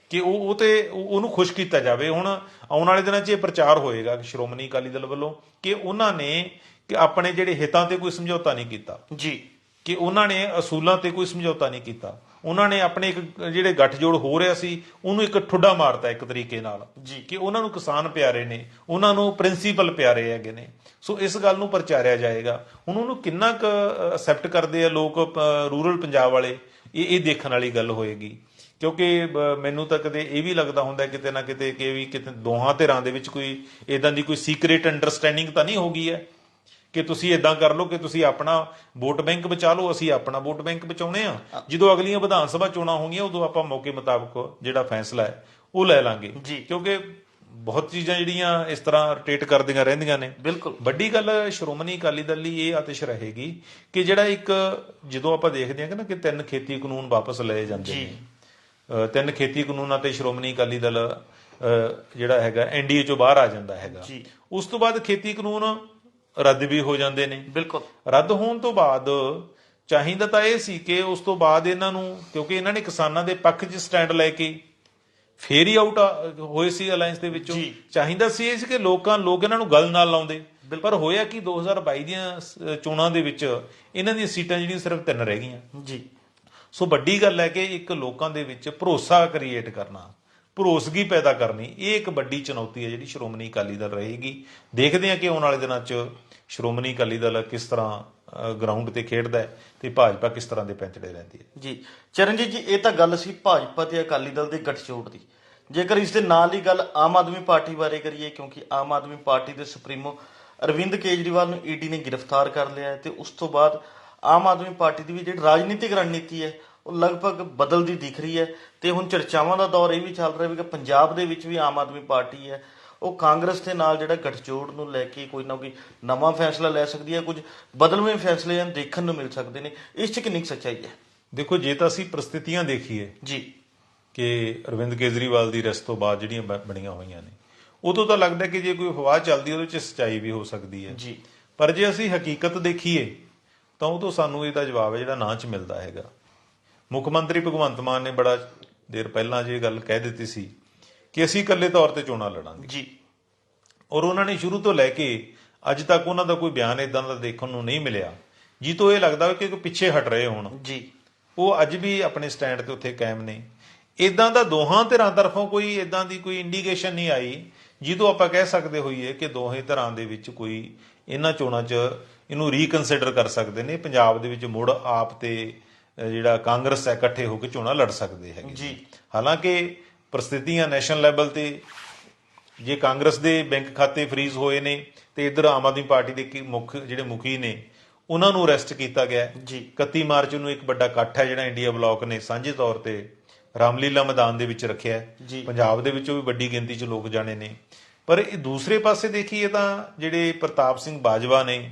ਕਿ ਉਹ ਉਹ ਤੇ ਉਹ- ਉਹਨੂੰ ਖੁਸ਼ ਕੀਤਾ ਜਾਵੇ। ਹੁਣ ਆਉਣ ਵਾਲੇ ਦਿਨਾਂ 'ਚ ਇਹ ਪ੍ਰਚਾਰ ਹੋਏਗਾ ਕਿ ਸ਼੍ਰੋਮਣੀ ਅਕਾਲੀ ਦਲ ਵੱਲੋਂ ਕਿ ਉਹਨਾਂ ਨੇ ਕਿ ਆਪਣੇ ਜਿਹੜੇ ਹਿੱਤਾਂ ਤੇ ਕੋਈ ਸਮਝੌਤਾ ਨਹੀਂ ਕੀਤਾ। ਜੀ। ਕਿ ਉਹਨਾਂ ਨੇ ਅਸੂਲਾਂ ਤੇ ਕੋਈ ਸਮਝੌਤਾ ਨਹੀਂ ਕੀਤਾ। ਉਹਨਾਂ ਨੇ ਆਪਣੇ ਇੱਕ ਜਿਹੜੇ ਗੱਠਜੋੜ ਹੋ ਰਿਹਾ ਸੀ ਉਹਨੂੰ ਇੱਕ ਠੁੱਡਾ ਮਾਰਤਾ ਇੱਕ ਤਰੀਕੇ ਨਾਲ ਜੀ। ਕਿ ਉਹਨਾਂ ਨੂੰ ਕਿਸਾਨ ਪਿਆਰੇ ਨੇ ਉਹਨਾਂ ਨੂੰ ਪ੍ਰਿੰਸੀਪਲ ਪਿਆਰੇ ਹੈਗੇ ਨੇ। ਸੋ ਇਸ ਗੱਲ ਨੂੰ ਪ੍ਰਚਾਰਿਆ ਜਾਏਗਾ। ਹੁਣ ਉਹਨੂੰ ਕਿੰਨਾ ਕੁ ਅਸੈਪਟ ਕਰਦੇ ਆ ਲੋਕ ਰੂਰਲ ਪੰਜਾਬ ਵਾਲੇ? ਇਹ ਇਹ ਦੇਖਣ ਵਾਲੀ ਗੱਲ ਹੋਏਗੀ। ਕਿਉਂਕਿ ਮੈਨੂੰ ਤਾਂ ਕਦੇ ਇਹ ਵੀ ਲੱਗਦਾ ਹੁੰਦਾ ਕਿਤੇ ਨਾ ਕਿਤੇ ਕਿ ਵੀ ਕਿਤੇ ਦੋਹਾਂ ਧਿਰਾਂ ਦੇ ਵਿੱਚ ਕੋਈ ਇਦਾਂ ਦੀ ਕੋਈ ਸੀਕ੍ਰੀਟ ਅੰਡਰਸਟੈਂਡਿੰਗ ਤਾਂ ਨਹੀਂ ਹੋ ਗਈ ਹੈ? ਕਿ ਤੁਸੀਂ ਇਦਾਂ ਕਰ ਲਓ ਕਿ ਤੁਸੀਂ ਆਪਣਾ ਵੋਟ ਬੈਂਕ ਬਚਾ ਲਓ ਅਸੀਂ ਆਪਣਾ ਵੋਟ ਬੈਂਕ ਬਚਾਉਣੇ ਆ। ਜਦੋਂ ਅਗਲੀਆਂ ਵਿਧਾਨ ਸਭਾ ਚੋਣਾਂ ਹੋਣਗੀਆਂ ਉਦੋਂ ਆਪਾਂ ਮੌਕੇ ਮੁਤਾਬਕ ਜਿਹੜਾ ਫੈਸਲਾ ਹੈ ਉਹ ਲੈ ਲਾਂਗੇ। ਕਿਉਂਕਿ ਬਹੁਤ ਚੀਜ਼ਾਂ ਜਿਹੜੀਆਂ ਇਸ ਤਰ੍ਹਾਂ ਰੋਟੇਟ ਕਰਦੀਆਂ ਰਹਿੰਦੀਆਂ ਨੇ। ਬਿਲਕੁਲ। ਵੱਡੀ ਗੱਲ ਸ਼੍ਰੋਮਣੀ ਅਕਾਲੀ ਦਲ ਲਈ ਇਹ ਆਤਿਸ਼ ਰਹੇਗੀ ਕਿ ਜਿਹੜਾ ਇੱਕ ਜਦੋਂ ਆਪਾਂ ਦੇਖਦੇ ਹਾਂ ਕਿ ਨਾ ਕਿ ਤਿੰਨ ਖੇਤੀ ਕਾਨੂੰਨ ਵਾਪਸ ਲਏ ਜਾਂਦੇ। ਨੇ। ਤਿੰਨ ਖੇਤੀ ਕਾਨੂੰਨਾਂ ਤੇ ਸ਼੍ਰੋਮਣੀ ਅਕਾਲੀ ਦਲ ਜਿਹੜਾ ਹੈਗਾ ਐਨਡੀਏ ਚੋਂ ਬਾਹਰ ਆ ਜਾਂਦਾ ਹੈਗਾ। ਉਸ ਤੋਂ ਬਾਅਦ ਖੇਤੀ ਕਾਨੂੰਨ ਰੱਦ ਵੀ ਹੋ ਜਾਂਦੇ ਨੇ। ਬਿਲਕੁਲ। ਰੱਦ ਹੋਣ ਤੋਂ ਬਾਅਦ ਚਾਹੀਦਾ ਤਾਂ ਇਹ ਸੀ ਕਿ ਉਸ ਤੋਂ ਬਾਅਦ ਇਹਨਾਂ ਨੂੰ ਕਿਉਂਕਿ ਇਹਨਾਂ ਨੇ ਕਿਸਾਨਾਂ ਦੇ ਪੱਖ 'ਚ ਸਟੈਂਡ ਲੈ ਕੇ ਫੇਰ ਹੀ ਆਊਟ ਹੋਏ ਸੀ ਅਲਾਈਅੰਸ ਦੇ ਵਿੱਚੋਂ। ਚਾਹੀਦਾ ਸੀ ਇਹ ਸੀ ਕਿ ਲੋਕਾਂ ਲੋਕ ਇਹਨਾਂ ਨੂੰ ਗੱਲ ਨਾਲ ਲਾਉਂਦੇ। ਪਰ ਹੋਇਆ ਕਿ 2022 ਦੀਆਂ ਚੋਣਾਂ ਦੇ ਵਿੱਚ ਇਹਨਾਂ ਦੀਆਂ ਸੀਟਾਂ ਜਿਹੜੀਆਂ ਸਿਰਫ ਤਿੰਨ ਰਹਿ ਗਈਆਂ। ਜੀ। ਸੋ ਵੱਡੀ ਗੱਲ ਹੈ ਕਿ ਇੱਕ ਲੋਕਾਂ ਦੇ ਵਿੱਚ ਭਰੋਸਾ ਕ੍ਰੀਏਟ ਕਰਨਾ। ਭਰੋਸਗੀ ਪੈਦਾ ਕਰਨੀ, ਇਹ ਇੱਕ ਵੱਡੀ ਚੁਣੌਤੀ ਹੈ ਜਿਹੜੀ ਸ਼੍ਰੋਮਣੀ ਅਕਾਲੀ ਦਲ ਰਹੇਗੀ। ਦੇਖਦੇ ਹਾਂ ਕਿ ਆਉਣ ਵਾਲੇ ਦਿਨਾਂ 'ਚ ਸ਼੍ਰੋਮਣੀ ਅਕਾਲੀ ਦਲ ਕਿਸ ਤਰ੍ਹਾਂ ਗਰਾਊਂਡ ਤੇ ਖੇਡਦਾ ਹੈ ਤੇ ਭਾਜਪਾ ਕਿਸ ਤਰ੍ਹਾਂ ਦੇ ਪੈਂਚੜੇ ਰਹਿੰਦੀ ਹੈ। ਜੀ, ਚਰਨਜੀਤ ਜੀ, ਇਹ ਤਾਂ ਗੱਲ ਸੀ ਭਾਜਪਾ ਤੇ ਅਕਾਲੀ ਦਲ ਦੇ ਗੱਠਜੋੜ ਦੀ। ਜੇਕਰ ਇਸ ਦੇ ਨਾਲ ਹੀ ਗੱਲ ਆਮ ਆਦਮੀ ਪਾਰਟੀ ਬਾਰੇ ਕਰੀਏ, ਕਿਉਂਕਿ ਆਮ ਆਦਮੀ ਪਾਰਟੀ ਦੇ ਸੁਪਰੀਮੋ ਅਰਵਿੰਦ ਕੇਜਰੀਵਾਲ ਨੂੰ ਈਡੀ ਨੇ ਗ੍ਰਿਫਤਾਰ ਕਰ ਲਿਆ ਹੈ ਤੇ ਉਸ ਤੋਂ ਬਾਅਦ ਆਮ ਆਦਮੀ ਪਾਰਟੀ ਦੀ ਵੀ ਜਿਹੜੀ ਰਾਜਨੀਤਿਕ ਰਣਨੀਤੀ ਹੈ ਉਹ ਲਗਭਗ ਬਦਲਦੀ ਦਿਖ ਰਹੀ ਹੈ। ਤੇ ਹੁਣ ਚਰਚਾਵਾਂ ਦਾ ਦੌਰ ਇਹ ਵੀ ਚੱਲ ਰਿਹਾ ਵੀ ਕਿ ਪੰਜਾਬ ਦੇ ਵਿੱਚ ਵੀ ਆਮ ਆਦਮੀ ਪਾਰਟੀ ਹੈ। ਉਹ ਕਾਂਗਰਸ ਦੇ ਨਾਲ ਜਿਹੜਾ ਗੱਠਜੋੜ ਨੂੰ ਲੈ ਕੇ ਕੋਈ ਨਾ ਕੋਈ ਨਵਾਂ ਫੈਸਲਾ ਲੈ ਸਕਦੀ ਹੈ। ਕੁਝ ਬਦਲਵੇਂ ਫੈਸਲੇ ਹਨ ਦੇਖਣ ਨੂੰ ਮਿਲ ਸਕਦੇ ਨੇ। ਇਸ 'ਚ ਕਿੰਨੀ ਸੱਚਾਈ ਹੈ? ਦੇਖੋ ਜੇ ਤਾਂ ਅਸੀਂ ਪ੍ਰਸਥਿਤੀਆਂ ਦੇਖੀਏ ਜੀ। ਕਿ ਅਰਵਿੰਦ ਕੇਜਰੀਵਾਲ ਦੀ ਰੈਸਟ ਤੋਂ ਬਾਅਦ ਜਿਹੜੀਆਂ ਬਣੀਆਂ ਹੋਈਆਂ ਨੇ ਉਦੋਂ ਤਾਂ ਲੱਗਦਾ ਕਿ ਜੇ ਕੋਈ ਹਵਾ ਚੱਲਦੀ ਉਹਦੇ 'ਚ ਸੱਚਾਈ ਵੀ ਹੋ ਸਕਦੀ ਹੈ। ਜੀ। ਪਰ ਜੇ ਅਸੀਂ ਹਕੀਕਤ ਦੇਖੀਏ ਤਾਂ ਉਹ ਤੋਂ ਸਾਨੂੰ ਇਹਦਾ ਜਵਾਬ ਹੈ ਜਿਹੜਾ ਨਾ ਚ ਮਿਲਦਾ ਹੈਗਾ। ਮੁੱਖ ਮੰਤਰੀ ਭਗਵੰਤ ਮਾਨ ਨੇ ਬੜਾ ਦੇਰ ਪਹਿਲਾਂ ਜੇ ਗੱਲ ਕਹਿ ਦਿੱਤੀ ਸੀ ਕਿ ਅਸੀਂ ਇਕੱਲੇ ਤੌਰ ਤੇ ਚੋਣਾਂ ਲੜਾਂਗੇ। ਜੀ। ਔਰ ਉਹਨਾਂ ਨੇ ਸ਼ੁਰੂ ਤੋਂ ਲੈ ਕੇ ਅੱਜ ਤੱਕ ਉਹਨਾਂ ਦਾ ਕੋਈ ਬਿਆਨ ਇਦਾਂ ਦਾ ਦੇਖਣ ਨੂੰ ਨਹੀਂ ਮਿਲਿਆ। ਜੀ ਤੋਂ ਇਹ ਲੱਗਦਾ ਕਿ ਕੋਈ ਪਿੱਛੇ ਹਟ ਰਹੇ ਹੋਣ। ਜੀ। ਉਹ ਅੱਜ ਵੀ ਆਪਣੇ ਸਟੈਂਡ ਤੇ ਉੱਥੇ ਕਾਇਮ ਨੇ। ਇਦਾਂ ਦਾ ਦੋਹਾਂ ਧਿਰਾਂ ਤਰਫੋਂ ਕੋਈ ਇਦਾਂ ਦੀ ਕੋਈ ਇੰਡੀਕੇਸ਼ਨ ਨਹੀਂ ਆਈ ਜਿਹਦੋਂ ਆਪਾਂ ਕਹਿ ਸਕਦੇ ਹੋਈਏ ਕਿ ਦੋਹੇ ਧਿਰਾਂ ਦੇ ਵਿੱਚ ਕੋਈ ਇਹਨਾਂ ਚੋਣਾਂ 'ਚ ਇਹਨੂੰ ਰੀਕਨਸੀਡਰ ਕਰ ਸਕਦੇ ਨੇ। ਪੰਜਾਬ ਦੇ ਵਿੱਚ ਮੁੜ ਆਪ ਤੇ ਜਿਹੜਾ ਕਾਂਗਰਸ ਹੈ ਇਕੱਠੇ ਹੋ ਕੇ ਚੋਣਾਂ ਲੜ ਸਕਦੇ ਹੈਗੇ ਜੀ। ਹਾਲਾਂਕਿ ਪ੍ਰਸਥਿਤੀਆਂ ਨੈਸ਼ਨਲ ਲੈਵਲ ਤੇ ਜੇ ਕਾਂਗਰਸ ਦੇ ਬੈਂਕ ਖਾਤੇ ਫ੍ਰੀਜ਼ ਹੋਏ ਨੇ ਤੇ ਇਧਰ ਆਮ ਆਦਮੀ ਪਾਰਟੀ ਦੇ ਮੁੱਖ ਜਿਹੜੇ ਮੁਖੀ ਨੇ ਉਹਨਾਂ ਨੂੰ ਅਰੈਸਟ ਕੀਤਾ ਗਿਆ ਹੈ। ਜੀ 31 ਮਾਰਚ ਨੂੰ ਇੱਕ ਵੱਡਾ ਇਕੱਠ ਹੈ ਜਿਹੜਾ ਇੰਡੀਆ ਬਲਾਕ ਨੇ ਸਾਂਝੇ ਤੌਰ ਤੇ ਰਾਮਲੀਲਾ ਮੈਦਾਨ ਦੇ ਵਿੱਚ ਰੱਖਿਆ ਹੈ। ਜੀ। ਪੰਜਾਬ ਦੇ ਵਿੱਚੋਂ ਵੀ ਵੱਡੀ ਗਿਣਤੀ 'ਚ ਲੋਕ ਜਾਣੇ ਨੇ ਪਰ ਇਹ ਦੂਸਰੇ ਪਾਸੇ ਦੇਖੀਏ ਤਾਂ ਜਿਹੜੇ ਪ੍ਰਤਾਪ ਸਿੰਘ ਬਾਜਵਾ ਨੇ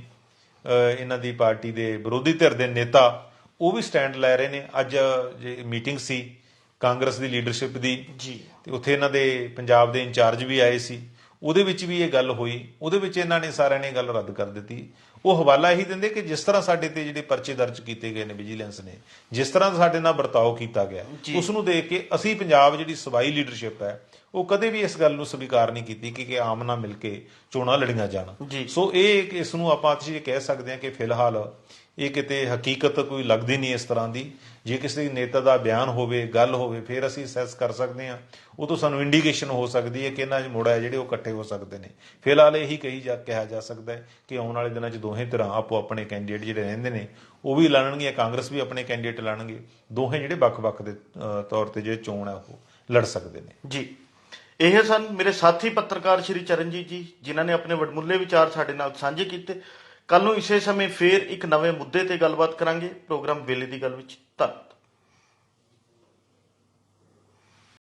ਇਹਨਾਂ ਦੀ ਪਾਰਟੀ ਦੇ ਵਿਰੋਧੀ ਧਿਰ ਦੇ ਨੇਤਾ ਉਹ ਵੀ ਸਟੈਂਡ ਲੈ ਰਹੇ ਨੇ। ਅੱਜ ਜੇ ਮੀਟਿੰਗ ਸੀ ਕਾਂਗਰਸ ਦੀ ਲੀਡਰਸ਼ਿਪ ਦੀ ਜੀ। ਤੇ ਉੱਥੇ ਇਹਨਾਂ ਦੇ ਪੰਜਾਬ ਦੇ ਇੰਚਾਰਜ ਵੀ ਆਏ ਸੀ। ਉਹਦੇ ਵਿੱਚ ਵੀ ਇਹ ਗੱਲ ਹੋਈ। ਉਹਦੇ ਵਿੱਚ ਇਹਨਾਂ ਨੇ ਸਾਰਿਆਂ ਨੇ ਗੱਲ ਰੱਦ ਕਰ ਦਿੱਤੀ। ਉਹ ਹਵਾਲਾ ਇਹੀ ਦਿੰਦੇ ਕਿ ਜਿਸ ਤਰ੍ਹਾਂ ਸਾਡੇ ਤੇ ਜਿਹੜੇ ਪਰਚੇ ਦਰਜ ਕੀਤੇ ਗਏ ਨੇ ਵਿਜੀਲੈਂਸ ਨੇ ਜਿਸ ਤਰ੍ਹਾਂ ਸਾਡੇ ਨਾਲ ਵਰਤਾਓ ਕੀਤਾ ਗਿਆ। ਉਸ ਨੂੰ ਦੇਖ ਕੇ ਅਸੀਂ ਪੰਜਾਬ ਜਿਹੜੀ ਸਵਾਈ ਲੀਡਰਸ਼ਿਪ ਹੈ ਉਹ ਕਦੇ ਵੀ ਇਸ ਗੱਲ ਨੂੰ ਸਵੀਕਾਰ ਨਹੀਂ ਕੀਤੀ ਕਿ ਕਿ ਆਮ ਨਾਲ ਮਿਲ ਕੇ ਚੋਣਾਂ ਲੜੀਆਂ ਜਾਣ। ਸੋ ਇਹ ਇਸ ਨੂੰ ਆਪਾਂ ਇਹ ਕਹਿ ਸਕਦੇ ਹਾਂ ਕਿ ਫਿਲਹਾਲ ਇਹ ਕਿਤੇ ਹਕੀਕਤ ਕੋਈ ਲੱਗਦੀ ਨਹੀਂ ਇਸ ਤਰ੍ਹਾਂ ਦੀ। ਜੇ ਕਿਸੇ ਨੇਤਾ ਦਾ ਬਿਆਨ ਹੋਵੇ, ਗੱਲ ਹੋਵੇ, ਫਿਰ ਅਸੀਂ ਸੈਸ ਕਰ ਸਕਦੇ ਹਾਂ। ਉਹ ਤੋਂ ਸਾਨੂੰ ਇੰਡੀਕੇਸ਼ਨ ਹੋ ਸਕਦੀ ਹੈ ਕਿ ਇਹਨਾਂ 'ਚ ਮੁੜ ਹੈ ਜਿਹੜੇ ਉਹ ਇਕੱਠੇ ਹੋ ਸਕਦੇ ਨੇ। ਫਿਲਹਾਲ ਇਹੀ ਕਹੀ ਜਾ, ਕਿਹਾ ਜਾ ਸਕਦਾ ਹੈ ਕਿ ਆਉਣ ਵਾਲੇ ਦਿਨਾਂ 'ਚ ਦੋਹੇ ਤਰ੍ਹਾਂ ਆਪੋ ਆਪਣੇ ਕੈਂਡੀਡੇਟ ਜਿਹੜੇ ਰਹਿੰਦੇ ਨੇ, ਉਹ ਵੀ ਲੜਨਗੇ ਕਾਂਗਰਸ ਵੀ ਆਪਣੇ ਕੈਂਡੀਡੇਟ ਲੜਨਗੇ। ਦੋਹੇ ਜਿਹੜੇ ਵੱਖ-ਵੱਖ ਦੇ ਤੌਰ ਤੇ ਜਿਹੜੇ ਚੋਣ ਹੈ ਉਹ ਲੜ ਸਕਦੇ ਨੇ। ਜੀ। ਇਹ ਸਨ ਮੇਰੇ ਸਾਥੀ ਪੱਤਰਕਾਰ ਸ਼੍ਰੀ ਚਰਨਜੀਤ ਜੀ, ਜਿਨ੍ਹਾਂ ਨੇ ਆਪਣੇ ਵਡਮੁੱਲੇ ਵਿਚਾਰ ਸਾਡੇ ਨਾਲ ਸਾਂਝੇ ਕੀਤੇ। ਕੱਲ ਨੂੰ ਇਸੇ ਸਮੇਂ ਫੇਰ ਇੱਕ ਨਵੇਂ ਮੁੱਦੇ ਤੇ ਗੱਲਬਾਤ ਕਰਾਂਗੇ ਪ੍ਰੋਗਰਾਮ ਵੇਲੇ ਦੀ ਗੱਲ ਵਿੱਚ। ਧੰਨਵਾਦ।